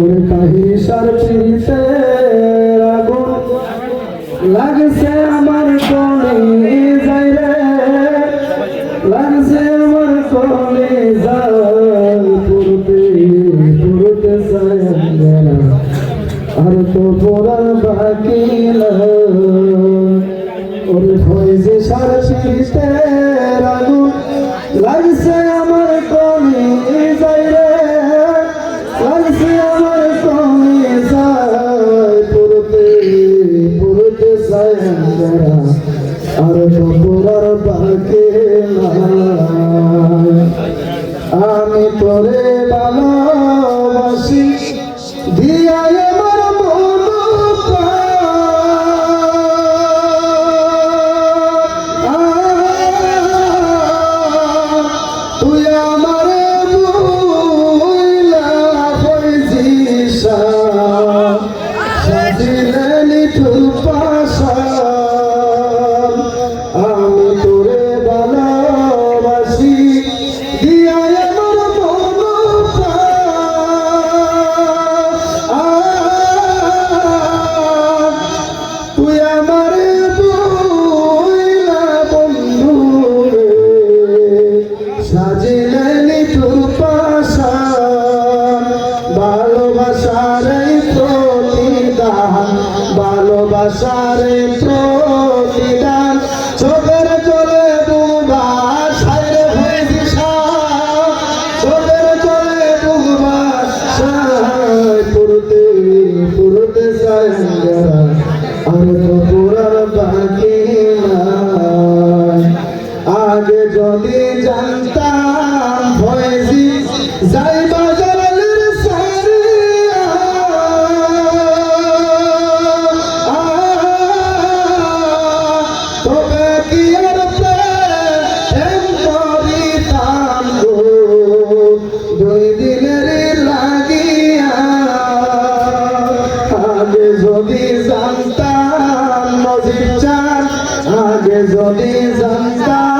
ওরে তাহিসার পিড়িতে আগুন লাগছে আমার কোনে যাই রে লাগছে আমার কোনে যাই পুরতে পুরতে সায়ঙ্গনা আর তো পড়ার বাকি ওরে হয়েছে সার পিড়িতে আগুন লাগছে সাজিলে নিঠুর পাশান ভালোবাসার প্রতিদান ভালোবাসার এই আগে যদি জানতাম ভয়েছি যাই বাজারের সারিয়া। তবে কি আর প্রেম করিতাম দুই দিনের লাগিয়া। আগে যদি জানতাম নজির চান আগে যদি জানতাম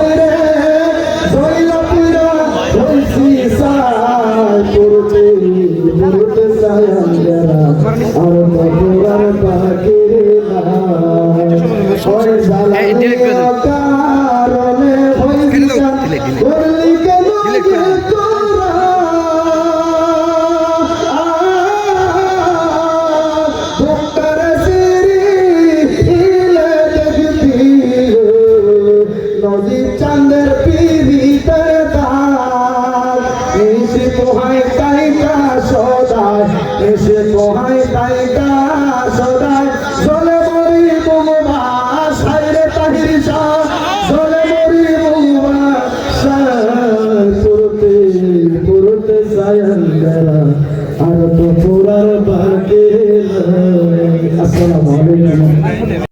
আর কত আর পাখির না। আর তো পুরার বাকি আসসালামু আলাইকুম।